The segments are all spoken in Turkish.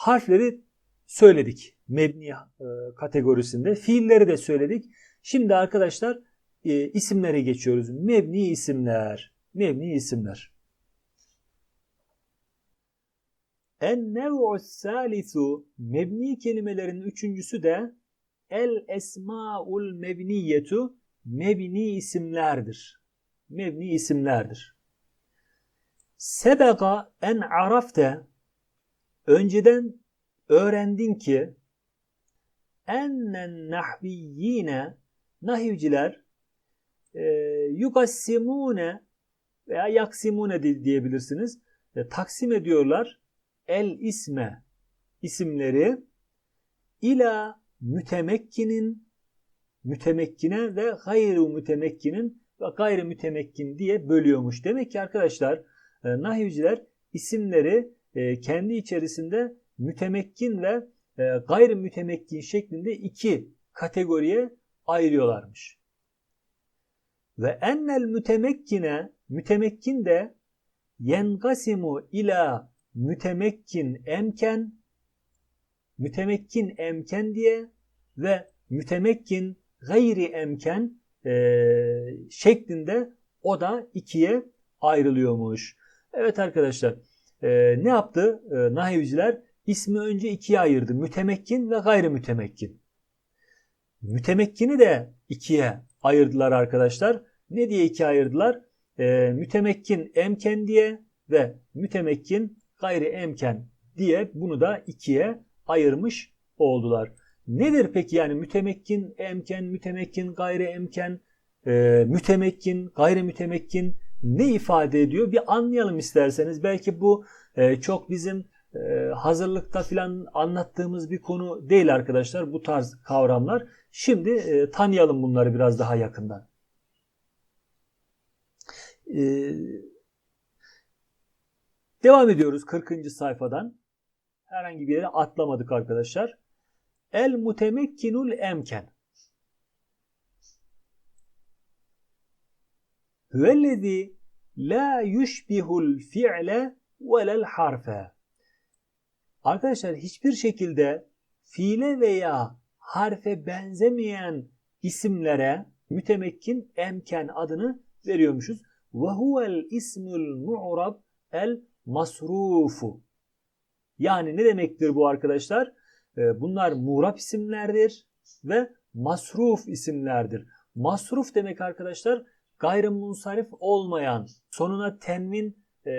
Harfleri söyledik mebni e, kategorisinde. Fiilleri de söyledik. Şimdi arkadaşlar e, isimlere geçiyoruz. Mebni isimler. Mebni isimler. En nev'u salisu mebni kelimelerin üçüncüsü de el esmaul mebniyetu mebni isimlerdir. Mebni isimlerdir. Sebega en arafte önceden öğrendin ki ennen nahviyyine nahivciler e, yugassimune veya yaksimune di- diyebilirsiniz. E, taksim ediyorlar el isme isimleri ila mütemekkinin mütemekkine ve gayru mütemekkinin ve gayri mütemekkin diye bölüyormuş. Demek ki arkadaşlar e, nahivciler isimleri e, kendi içerisinde mütemekkin ve e, gayri mütemekkin şeklinde iki kategoriye ayırıyorlarmış. Ve ennel mütemekkine mütemekkin de yengasimu ila mütemekkin emken mütemekkin emken diye ve mütemekkin gayri emken e, şeklinde o da ikiye ayrılıyormuş. Evet arkadaşlar e, ne yaptı e, nahivciler? İsmi önce ikiye ayırdı. Mütemekkin ve gayri mütemekkin. Mütemekkini de ikiye ayırdılar arkadaşlar. Ne diye ikiye ayırdılar? E, mütemekkin emken diye ve mütemekkin gayri emken diye bunu da ikiye ayırmış oldular. Nedir peki yani mütemekkin, emken, mütemekkin, gayri emken, e, mütemekkin, gayri mütemekkin ne ifade ediyor? Bir anlayalım isterseniz. Belki bu e, çok bizim e, hazırlıkta filan anlattığımız bir konu değil arkadaşlar bu tarz kavramlar. Şimdi e, tanıyalım bunları biraz daha yakından. E, devam ediyoruz 40. sayfadan. Herhangi bir yere atlamadık arkadaşlar. El mutemekkinul emken. Hüvellezî la yushbihul fi'le velel harfe. Arkadaşlar hiçbir şekilde fiile veya harfe benzemeyen isimlere mütemekkin emken adını veriyormuşuz. Ve huvel ismul mu'rab el masrufu. Yani ne demektir bu arkadaşlar? Ee, Bunlar muğrap isimlerdir ve masruf isimlerdir. Masruf demek arkadaşlar gayrimunsarif olmayan, sonuna tenvin e,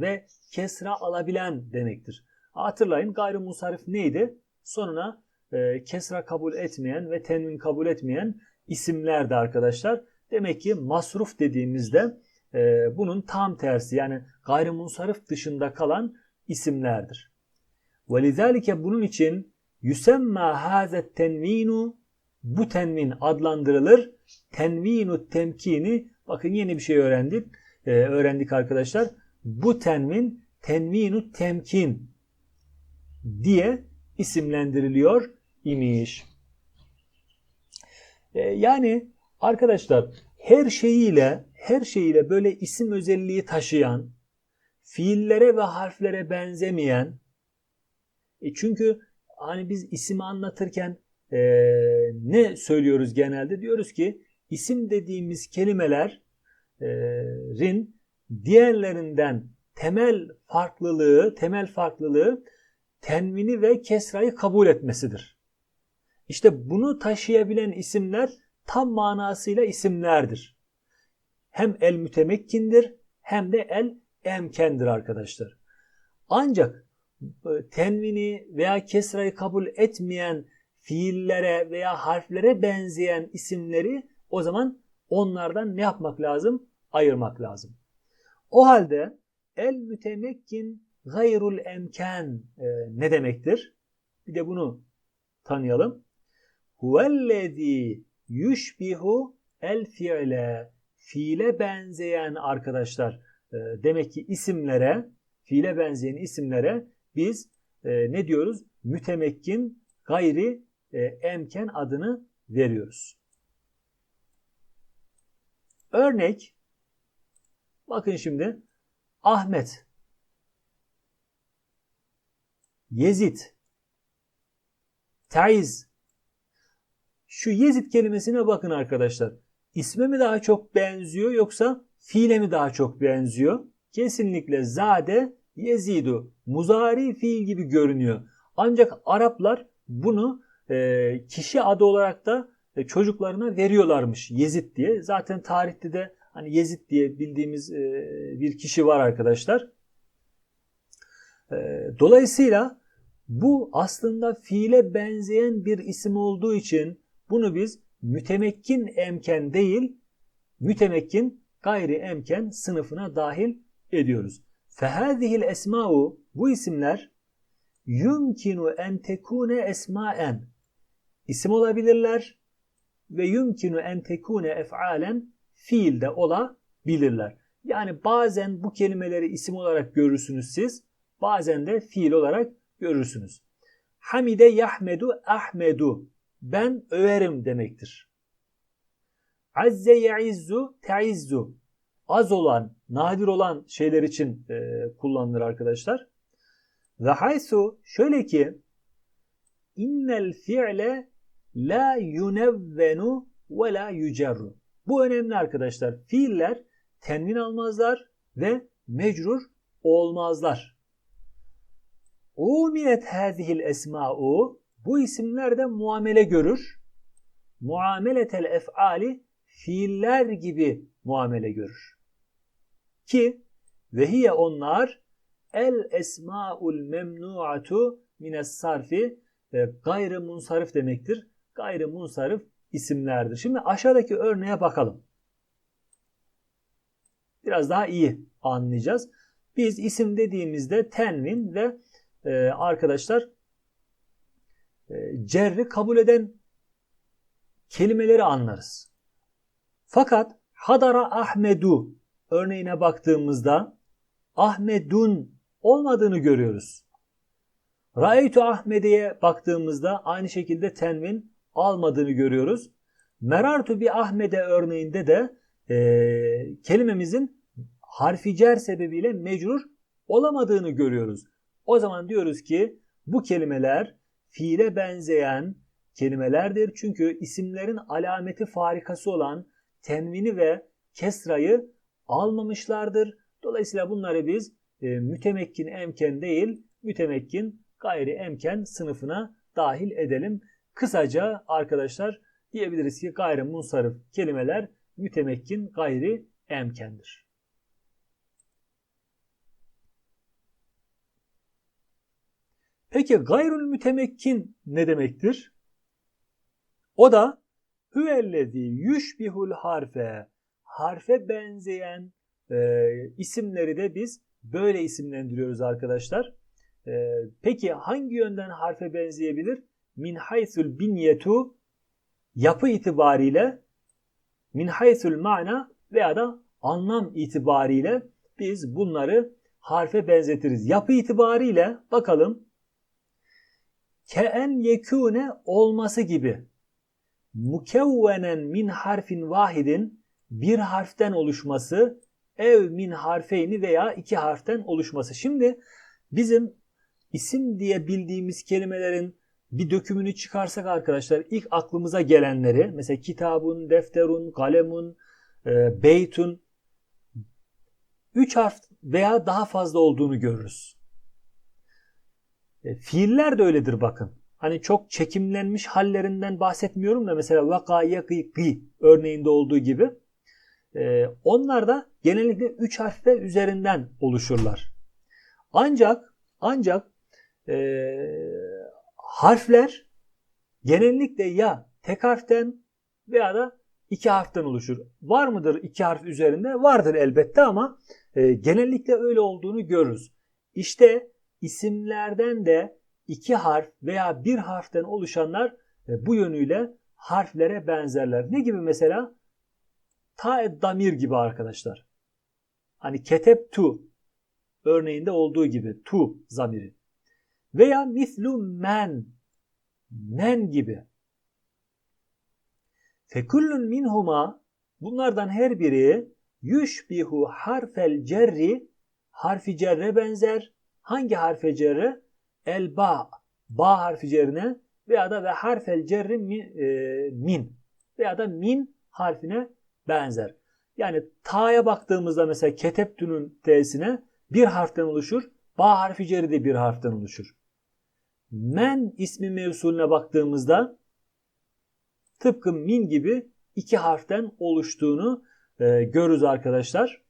ve kesra alabilen demektir. Hatırlayın gayrimunsarif neydi? Sonuna e, kesra kabul etmeyen ve tenvin kabul etmeyen isimlerdi arkadaşlar. Demek ki masruf dediğimizde e, bunun tam tersi yani gayrimunsarif dışında kalan isimlerdir. Velizalike bunun için yüsemma hazet tenvinu bu tenvin adlandırılır. Tenvinu temkini bakın yeni bir şey öğrendik. Ee, öğrendik arkadaşlar. Bu tenvin tenvinu temkin diye isimlendiriliyor imiş. Ee, yani arkadaşlar her şeyiyle her şeyiyle böyle isim özelliği taşıyan fiillere ve harflere benzemeyen e çünkü hani biz ismi anlatırken e, ne söylüyoruz genelde? Diyoruz ki isim dediğimiz kelimelerin diğerlerinden temel farklılığı, temel farklılığı tenvini ve kesrayı kabul etmesidir. İşte bunu taşıyabilen isimler tam manasıyla isimlerdir. Hem el mütemekkindir hem de el emkendir arkadaşlar. Ancak tenvini veya kesrayı kabul etmeyen fiillere veya harflere benzeyen isimleri o zaman onlardan ne yapmak lazım? Ayırmak lazım. O halde el mütemekkin gayrul emken e, ne demektir? Bir de bunu tanıyalım. Huvellezî yushbihu el fiile fiile benzeyen arkadaşlar e, demek ki isimlere fiile benzeyen isimlere biz e, ne diyoruz? Mütemekkin gayri e, emken adını veriyoruz. Örnek bakın şimdi Ahmet Yezid, Taiz. Şu Yezid kelimesine bakın arkadaşlar. İsme mi daha çok benziyor yoksa fiile mi daha çok benziyor? Kesinlikle zade yezidu. Muzari fiil gibi görünüyor. Ancak Araplar bunu e, kişi adı olarak da e, çocuklarına veriyorlarmış Yezid diye. Zaten tarihte de hani Yezid diye bildiğimiz e, bir kişi var arkadaşlar. Dolayısıyla bu aslında fiile benzeyen bir isim olduğu için bunu biz mütemekkin emken değil, mütemekkin gayri emken sınıfına dahil ediyoruz. Fehâzihil esma'u bu isimler yumkinu en tekune esmaen isim olabilirler ve yumkinu en tekune ef'alen fiil de olabilirler. Yani bazen bu kelimeleri isim olarak görürsünüz siz, bazen de fiil olarak görürsünüz. Hamide yahmedu ahmedu ben överim demektir. Azze ye'izzu te'izzu az olan, nadir olan şeyler için e, kullanılır arkadaşlar. Ve haysu şöyle ki innel fi'le la yunevvenu ve la yücerru. Bu önemli arkadaşlar. Fiiller tenvin almazlar ve mecrur olmazlar. Umilet hâzihil esma'u bu isimler de muamele görür. Muameletel ef'ali fiiller gibi muamele görür. Ki ve onlar el esmaul memnuatu mines sarfi gayrı munsarif demektir. Gayrı munsarif isimlerdir. Şimdi aşağıdaki örneğe bakalım. Biraz daha iyi anlayacağız. Biz isim dediğimizde tenvin ve e, arkadaşlar e, cerri kabul eden kelimeleri anlarız. Fakat Hadara Ahmedu örneğine baktığımızda Ahmedun olmadığını görüyoruz. Ra'eytu Ahmedi'ye baktığımızda aynı şekilde tenvin almadığını görüyoruz. Merartu bir Ahmede örneğinde de e, kelimemizin harfi sebebiyle mecrur olamadığını görüyoruz. O zaman diyoruz ki bu kelimeler fiile benzeyen kelimelerdir. Çünkü isimlerin alameti farikası olan tenvini ve kesrayı almamışlardır. Dolayısıyla bunları biz e, mütemekkin emken değil, mütemekkin gayri emken sınıfına dahil edelim. Kısaca arkadaşlar diyebiliriz ki gayri munsarif kelimeler mütemekkin gayri emkendir. Peki gayrul mütemekkin ne demektir? O da hüvellezi yüşbihul harfe harfe benzeyen e, isimleri de biz böyle isimlendiriyoruz arkadaşlar. E, peki hangi yönden harfe benzeyebilir? Min haysul binyetu yapı itibariyle min haysul mana veya da anlam itibariyle biz bunları harfe benzetiriz. Yapı itibariyle bakalım Ke'en yekune olması gibi. Mukevvenen min harfin vahidin bir harften oluşması ev min harfeyni veya iki harften oluşması. Şimdi bizim isim diye bildiğimiz kelimelerin bir dökümünü çıkarsak arkadaşlar ilk aklımıza gelenleri mesela kitabun, defterun, kalemun, e, beytun üç harf veya daha fazla olduğunu görürüz. E, fiiller de öyledir bakın. Hani çok çekimlenmiş hallerinden bahsetmiyorum da mesela vaka yakı örneğinde olduğu gibi. E, onlar da genellikle 3 harfte üzerinden oluşurlar. Ancak ancak e, harfler genellikle ya tek harften veya da iki harften oluşur. Var mıdır iki harf üzerinde? Vardır elbette ama e, genellikle öyle olduğunu görürüz. İşte isimlerden de iki harf veya bir harften oluşanlar e, bu yönüyle harflere benzerler. Ne gibi mesela? Ta damir gibi arkadaşlar. Hani ketep tu örneğinde olduğu gibi tu zamiri. Veya mislu men men gibi. Fekullun minhuma bunlardan her biri yüşbihu harfel cerri harfi cerre benzer Hangi harfe cerre? el ba ba harfi cerine veya da ve harfel cerri e, min veya da min harfine benzer. Yani ta'ya baktığımızda mesela keteptünün t'sine bir harften oluşur. Ba harfi cerri de bir harften oluşur. Men ismi mevsulüne baktığımızda tıpkı min gibi iki harften oluştuğunu e, görürüz arkadaşlar.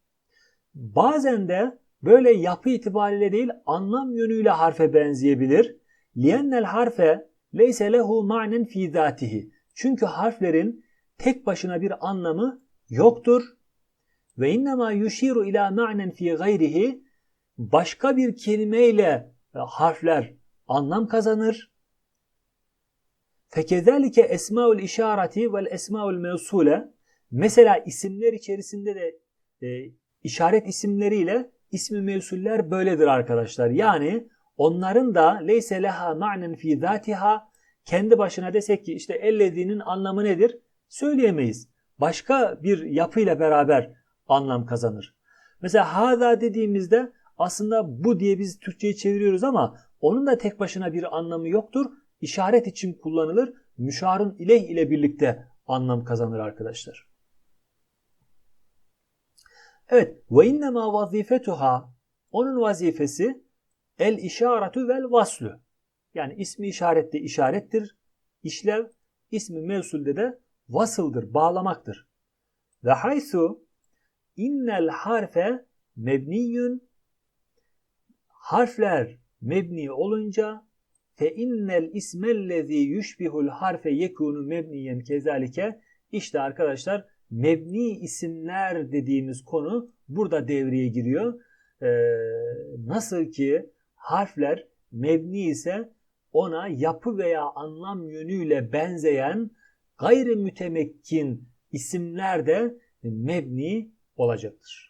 Bazen de böyle yapı itibariyle değil anlam yönüyle harfe benzeyebilir. Liennel harfe leyse lehu ma'nen fi zatihi. Çünkü harflerin tek başına bir anlamı yoktur. Ve innema yushiru ila ma'nen fi gayrihi başka bir kelimeyle e, harfler anlam kazanır. Fekezalike esmaul işareti vel esmaul mevsule mesela isimler içerisinde de e, işaret isimleriyle ismi mevsuller böyledir arkadaşlar. Yani onların da leyse leha ma'nen fi zatiha kendi başına desek ki işte ellediğinin anlamı nedir? Söyleyemeyiz. Başka bir yapıyla beraber anlam kazanır. Mesela hada dediğimizde aslında bu diye biz Türkçe'yi çeviriyoruz ama onun da tek başına bir anlamı yoktur. İşaret için kullanılır. Müşarın ileyh ile birlikte anlam kazanır arkadaşlar. Evet. Ve innema vazifetuha onun vazifesi el işaretu vel vaslu. Yani ismi işarette işarettir. İşlev ismi mevsulde de vasıldır, bağlamaktır. Ve haysu innel harfe mebniyün harfler mebni olunca fe innel ismellezi yushbihul harfe yekunu mebniyen kezalike işte arkadaşlar mebni isimler dediğimiz konu burada devreye giriyor. Ee, nasıl ki harfler mebni ise ona yapı veya anlam yönüyle benzeyen gayri mütemekkin isimler de mebni olacaktır.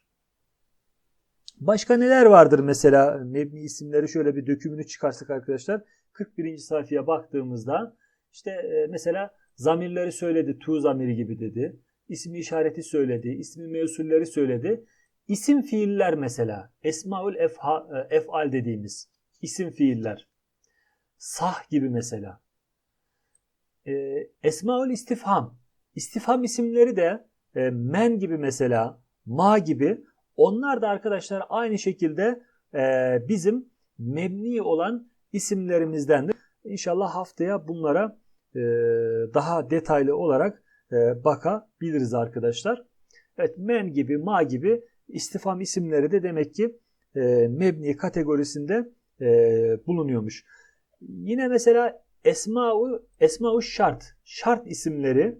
Başka neler vardır mesela mebni isimleri şöyle bir dökümünü çıkarsak arkadaşlar 41. sayfaya baktığımızda işte e, mesela zamirleri söyledi tu zamiri gibi dedi. İsmi işareti söyledi, ismi mevsulleri söyledi. İsim fiiller mesela esmaül efha, e, efal dediğimiz isim fiiller. Sah gibi mesela. E, esmaül istifham. İstifham isimleri de men gibi mesela, ma gibi onlar da arkadaşlar aynı şekilde e, bizim mebni olan isimlerimizdendir. İnşallah haftaya bunlara e, daha detaylı olarak e, bakabiliriz arkadaşlar. Evet men gibi, ma gibi istifam isimleri de demek ki e, mebni kategorisinde e, bulunuyormuş. Yine mesela esma'u esma'u şart, şart isimleri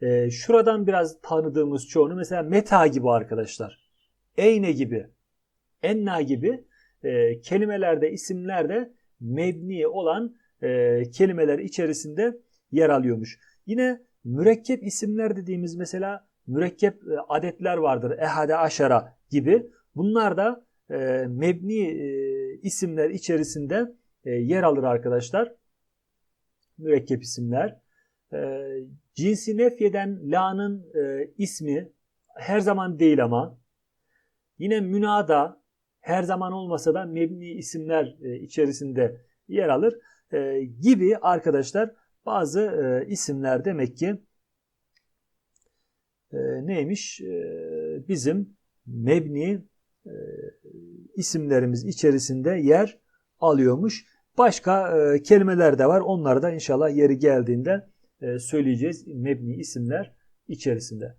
e, şuradan biraz tanıdığımız çoğunu mesela meta gibi arkadaşlar. Eyne gibi, enna gibi e, kelimelerde, isimlerde mebni olan e, kelimeler içerisinde yer alıyormuş. Yine mürekkep isimler dediğimiz mesela mürekkep e, adetler vardır. Ehade aşara gibi. Bunlar da e, mebni e, isimler içerisinde e, yer alır arkadaşlar. Mürekkep isimler. E, cinsi nefyeden la'nın e, ismi her zaman değil ama yine münada her zaman olmasa da mebni isimler e, içerisinde yer alır e, gibi arkadaşlar bazı e, isimler demek ki neymiş? Bizim mebni isimlerimiz içerisinde yer alıyormuş. Başka kelimeler de var. Onları da inşallah yeri geldiğinde söyleyeceğiz mebni isimler içerisinde.